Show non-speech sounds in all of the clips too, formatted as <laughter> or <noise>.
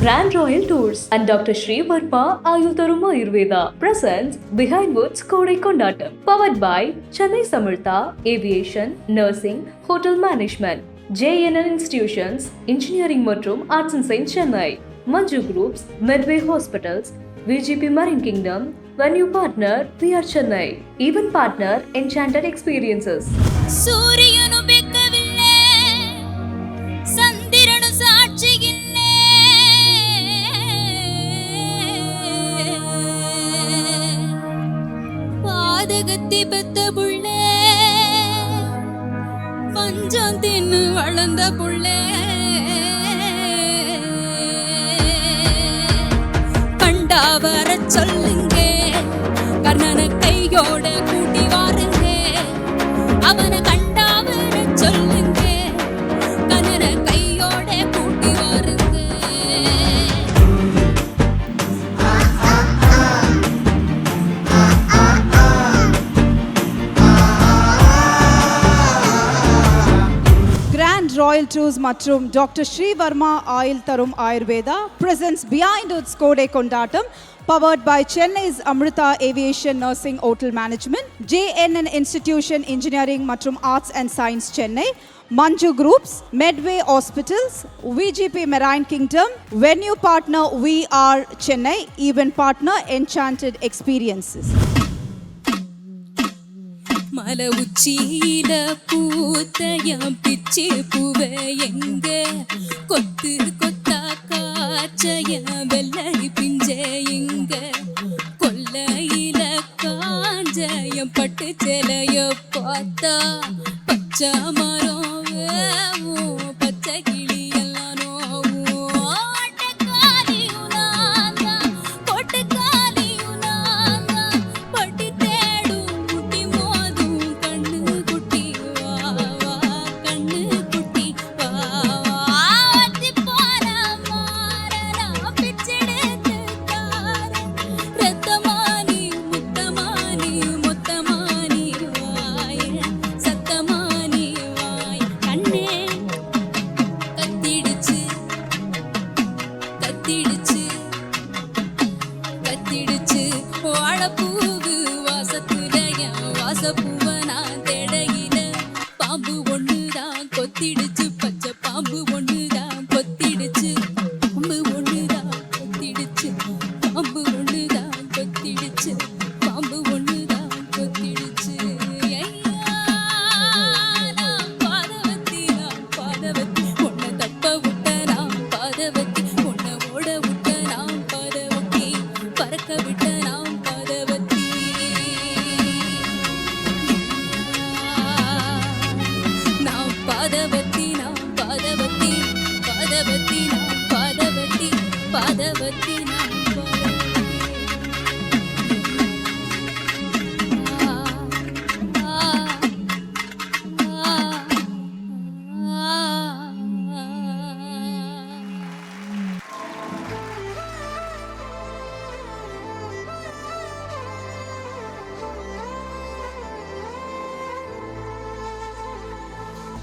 Grand Royal Tours and Dr. Shri Varma Ayurveda presents Behind Woods Kodai Kondatam. Powered by Chennai Samartha, Aviation, Nursing, Hotel Management, JNN Institutions, Engineering மற்றும் Arts and Science Chennai, Manju Groups, Medway Hospitals, VGP Marine Kingdom, Venue Partner, VR Chennai, Even Partner, Enchanted Experiences. பாதகத்தி பெத்த புள்ளே பஞ்சம் தின்னு வளர்ந்த புள்ளே. கண்டா வர சொல்லுங்க கர்ணனை கையோட கூட்டி வாருங்க. அவனை கிராண்ட் மற்றும் டாக்டர் ஸ்ரீவர்மா ஆயில் தரும் ஆயுர்வேதா பிரசன்ஸ் பிஹைண்ட் உட்ஸ் கோடை கொண்டாட்டம் powered by Chennai's Amrita aviation nursing hotel management JNN institution engineering மற்றும் arts and science Chennai Manju groups Medway hospitals VGP marine kingdom venue partner we are Chennai event partner enchanted experiences மலை உச்சியில பூத்தையம் பிச்சு பூவ எங்க? கொத்து கொத்தா காச்சைய வெள்ளரி பிஞ்ச எங்க? கொல்லையில காஞ்சயம் பட்டு செலைய பார்த்தா பச்சை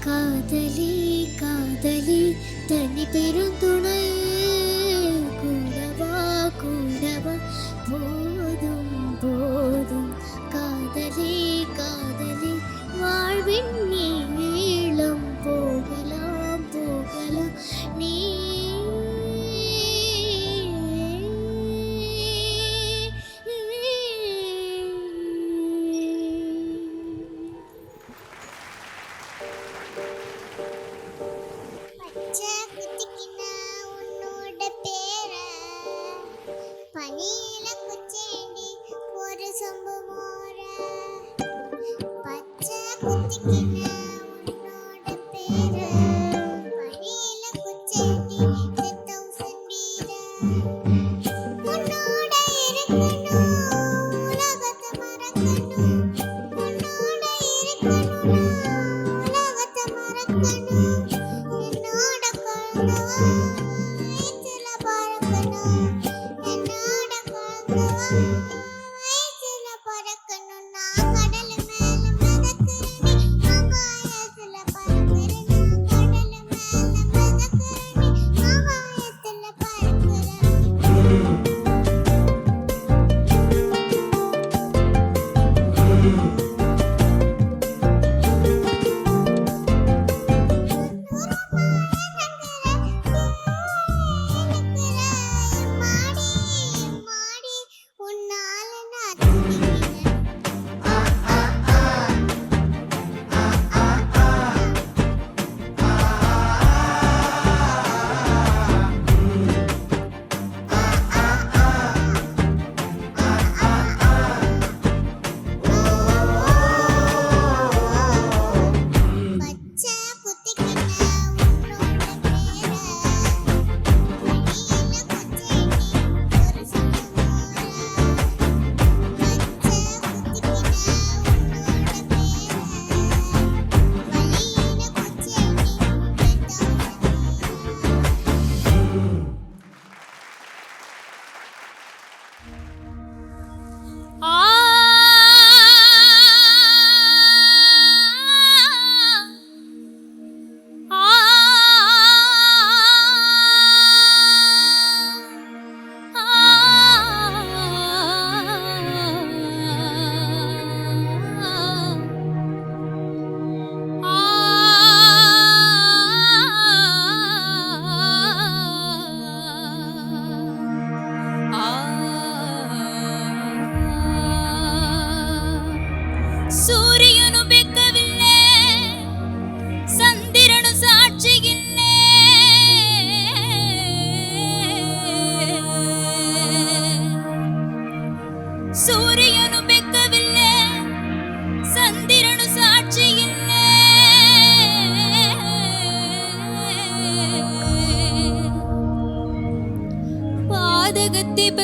காதலி காதலி தனி பெருந்துணை கூடவா கூடவா போதும் போதும் காதலி காதலி வாழ்வின் நீளம்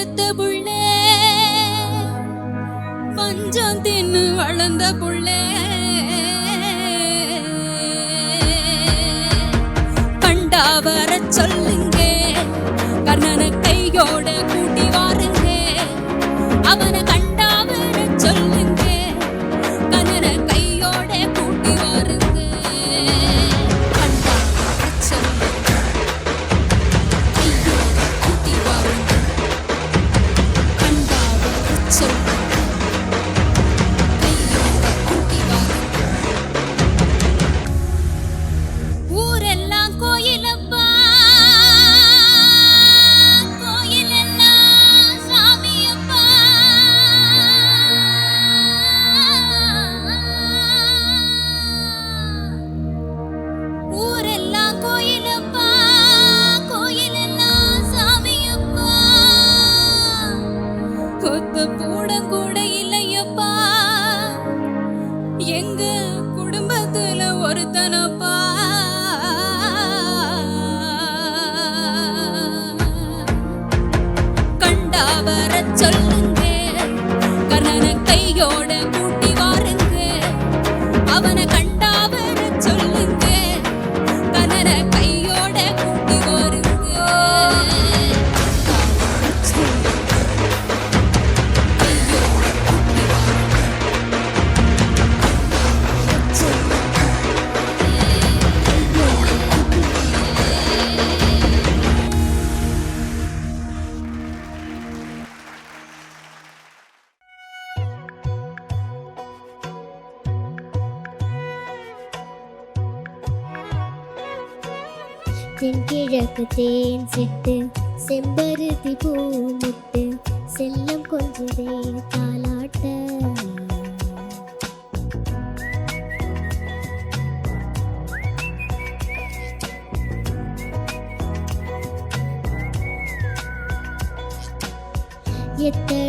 பெத்த புள்ளே. பஞ்சம் தின்னு வளர்ந்த புள்ளே. கண்டா வர சொல்லுங்க கர்ணனை கையோட கூட்டி வாருங்க. அவனை 言って。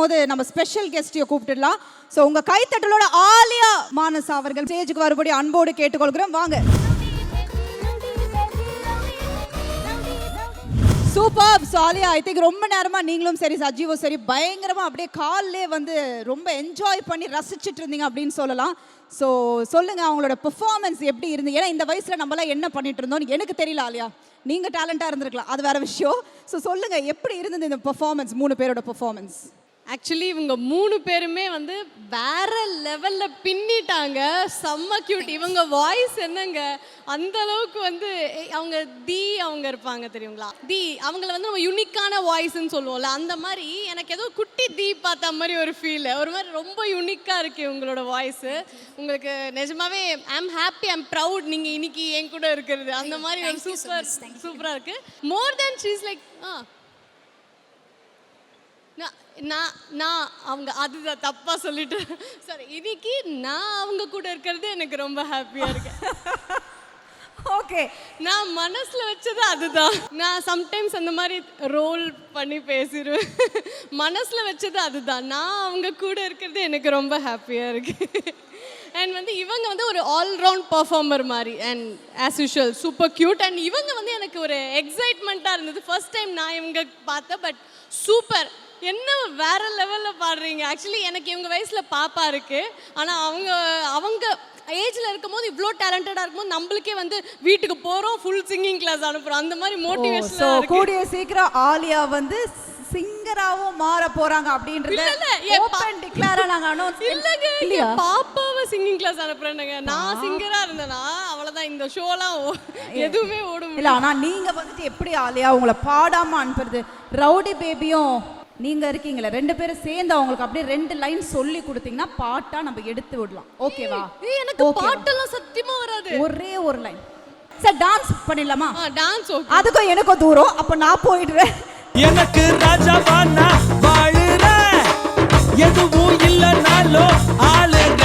போது நம்ம ஸ்பெஷல் கெஸ்டையும் கூப்பிட்டுடலாம். ஸோ உங்கள் கைத்தட்டலோட ஆலியா மானஸ் அவர்கள் ஸ்டேஜுக்கு வரும்படி அன்போடு கேட்டுக்கொள்கிறோம். வாங்க. சூப்பர் சாலியா ஐ திங்க் ரொம்ப நேரமா நீங்களும் சரி சஜீவும் சரி பயங்கரமாக அப்படியே காலிலே வந்து ரொம்ப என்ஜாய் பண்ணி ரசிச்சிட்டு இருந்தீங்க அப்படின்னு சொல்லலாம். ஸோ சொல்லுங்க அவங்களோட பெர்ஃபார்மன்ஸ் எப்படி இருந்து ஏன்னா இந்த வயசுல நம்மளாம் என்ன பண்ணிட்டு இருந்தோம்னு எனக்கு தெரியல ஆலியா. நீங்க டேலண்ட்டாக இருந்திருக்கலாம். அது வேற விஷயம். ஸோ சொல்லுங்க எப்படி இருந்தது இந்த பெர்ஃபார்மன்ஸ் மூணு பேரோட பெர்ஃபார்மன்ஸ் ஆக்சுவலி இவங்க மூணு பேருமே வந்து வேற லெவல்ல பின்னிட்டாங்க. செம்ம கியூட் இவங்க வாய்ஸ் என்னங்க? அந்த அளவுக்கு வந்து அவங்க தி அவங்க இருப்பாங்க தெரியுங்களா? தி அவங்கள வந்து நம்ம யுனிக்கான வாய்ஸ்ன்னு சொல்லுவோம்ல அந்த மாதிரி எனக்கு ஏதோ குட்டி தி பார்த்த மாதிரி ஒரு ஃபீல் ஒரு மாதிரி ரொம்ப யுனிக்கா இருக்கு உங்களோட வாய்ஸ் உங்களுக்கு நிஜமாவே ஐம் ஹாப்பி ஐம் ப்ரவுட் நீங்க இன்னைக்கு என் கூட இருக்கிறது. அந்த மாதிரி ஒரு சூப்பர் சூப்பரா இருக்கு. More then she's like ah. நான் நான் நான் அவங்க அதுதான் தப்பா சொல்லிட்டு. சாரி இன்னைக்கு நான் அவங்க கூட இருக்கிறது எனக்கு ரொம்ப ஹாப்பியா இருக்கு. <laughs> ஓகே நான் மனசுல வச்சது அதுதான். நான் சம்டைம்ஸ் அந்த மாதிரி ரோல் பண்ணி பேசிடுவேன் <laughs> மனசுல வச்சது அதுதான். நான் அவங்க கூட இருக்கிறது எனக்கு ரொம்ப ஹாப்பியா இருக்கு. <laughs> அண்ட் வந்து இவங்க வந்து ஒரு ஆல்ரவுண்ட் பர்ஃபார்மர் மாதிரி. And as usual super cute and இவங்க வந்து எனக்கு ஒரு எக்ஸைட்மெண்ட்டாக இருந்தது. ஃபர்ஸ்ட் டைம் நான் இவங்க பார்த்தேன் பட் சூப்பர் என்ன வேற லெவலில் பாடுறீங்க? ஆக்சுவலி எனக்கு இவங்க வயசில் பாப்பா இருக்கு. ஆனால் அவங்க அவங்க ஏஜில் இருக்கும்போது இவ்வளோ டேலண்டடாக இருக்கும்போது நம்மளுக்கே வந்து வீட்டுக்கு போகிறோம் ஃபுல் சிங்கிங் கிளாஸ் அனுப்புகிறோம் அந்த மாதிரி இருக்கு. கூடிய சீக்கிரம் ஆலியா வந்து சிங்கராவும் மாற போறாங்க அப்படின்றத ஓபன் டிக்ளேரா நாங்க அனௌன்ஸ் இல்லைங்க இல்லையா? பாப்பாவை சிங்கிங் கிளாஸ் அனுப்புறேனுங்க நான் சிங்கரா இருந்தேனா அவ்வளவுதான். இந்த ஷோலாம் எதுவுமே ஓட முடியல. இல்ல ஆனா நீங்க வந்துட்டு எப்படி ஆலியா உங்களை பாடாம அனுப்புறது? ரவுடி பேபியும் நீங்க இருக்கீங்களே ரெண்டு பேரும் சேர்ந்து அவங்களுக்கு அப்படியே ரெண்டு லைன் சொல்லி கொடுத்தீங்கன்னா பாட்டா நம்ம எடுத்து விடலாம். ஓகேவா எனக்கு? பாட்டெல்லாம் சத்தியமா வராது. ஒரே ஒரு லைன் சார் டான்ஸ் பண்ணிடலாமா? டான்ஸ் ஓகே அதுக்கும் எனக்கும் தூரம். அப்ப நான் போயிடுறேன். எனக்கு ராஜாவா நான் வாழுறேன் எதுவும் இல்லைனாலும் ஆளுங்க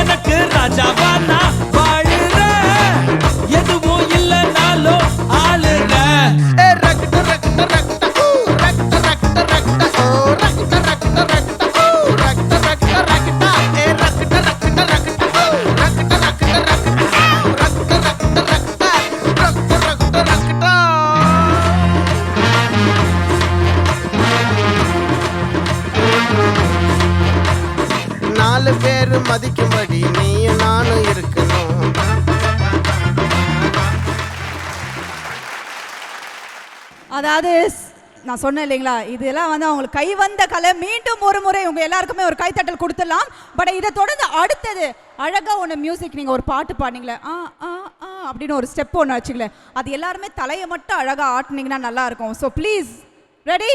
எனக்கு ராஜாவா நான் நாலு மதிக்கும்படி நீயும் நானும் இருக்கணும். அதாவது நான் சொன்னேன் இல்லைங்களா இதெல்லாம் வந்து அவங்களுக்கு கை வந்த கலை மீண்டும் ஒரு முறை உங்க எல்லாருக்குமே ஒரு கைத்தட்டல் கொடுத்துடலாம். பட் இதை தொடர்ந்து அடுத்தது அழகா ஒன்று மியூசிக் நீங்க ஒரு பாட்டு பாடினீங்களே ஆ ஆ ஆ அப்படின்னு ஒரு ஸ்டெப் ஒன்று வச்சுங்களேன். அது எல்லாருமே தலையை மட்டும் அழகா ஆட்டுனீங்கன்னா நல்லா இருக்கும். ஸோ ப்ளீஸ் ரெடி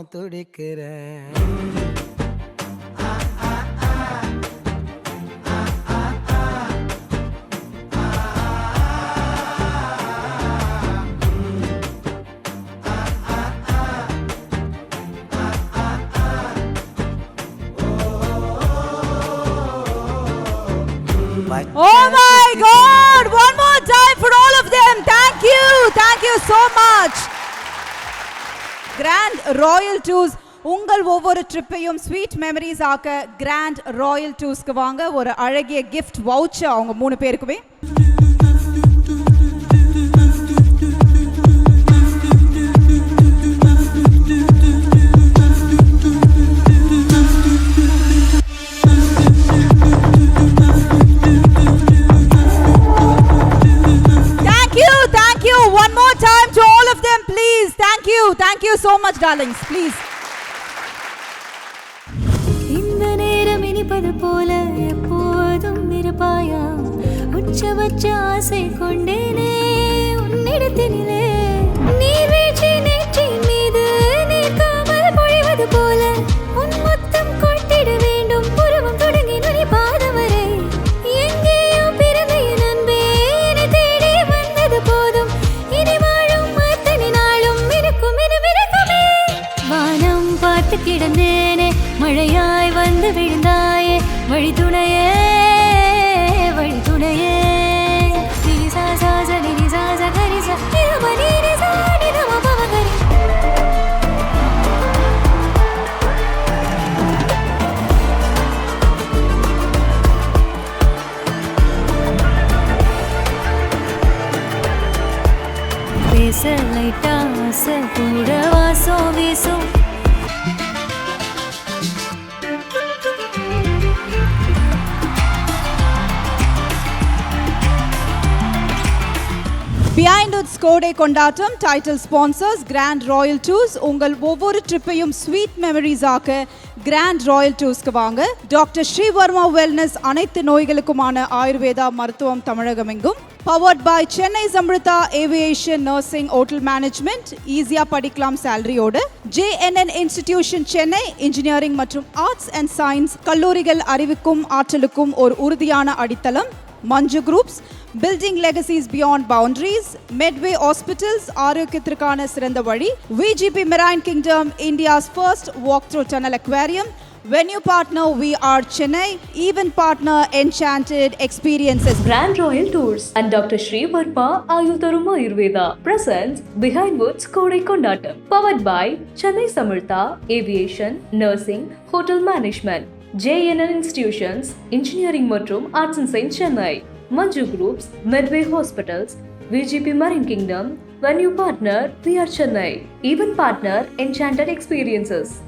நான் துடிக்கிறேன். ராயல் டூர்ஸ் உங்கள் ஒவ்வொரு ட்ரிப்பையும் ஸ்வீட் மெமரிஸ் ஆக்க கிராண்ட் ராயல் டூர்ஸ்க்கு வாங்க. ஒரு அழகிய கிஃப்ட் வவுச்சர் அவங்க மூணு பேருக்குமே. மச் டார்லிங்ஸ் ப்ளீஸ் இந்த நேரம் இனிப்பது போல எப்போதும் இருப்பாயா? உச்சபட்ச ஆசை கொண்டேனே உன்னிடத்தினிலே. நீ பிஹைண்ட் உட்ஸ் கோடை கொண்டாட்டம் title sponsors grand royal tours உங்கள் ஒவ்வொரு ட்ரிப்பையும் ஸ்வீட் மெமரிஸ் ஆக்க கிராண்ட் ராயல் டூர்ஸ்க்கு வாங்க. டாக்டர் ஸ்ரீவர்மா வெல்னஸ் அனைத்து நோய்களுக்குமான ஆயுர்வேதா மருத்துவம் தமிழகம் எங்கும் powered by Chennai Samrudha aviation nursing hotel management ஈஸியாக படிக்கலாம் சேலரியோடு ஜேஎன்என் இன்ஸ்டிடியூஷன் சென்னை இன்ஜினியரிங் மற்றும் ஆர்ட்ஸ் அண்ட் சயின்ஸ் கல்லூரிகள் அறிவுக்கும் ஆற்றலுக்கும் ஒரு உறுதியான அடித்தளம். Manju groups Building legacies beyond boundaries Medway hospitals ஆரோக்கியத்திற்கான சிறந்த வழி VGP marine kingdom India's first walk through tunnel aquarium venue partner we are Chennai event partner enchanted experiences Grand Royal Tours and Dr. Sri Varma Ayutharum Ayurveda presents Behind Woods Kodai Kondatam. Powered by Chennai Samartha Aviation, Nursing, Hotel Management, JNN Institutions, Engineering மற்றும் Arts and Science Chennai, Manju Groups, Medway Hospitals, VGP Marine Kingdom, Venue Partner, PR Chennai, even Partner, Enchanted Experiences.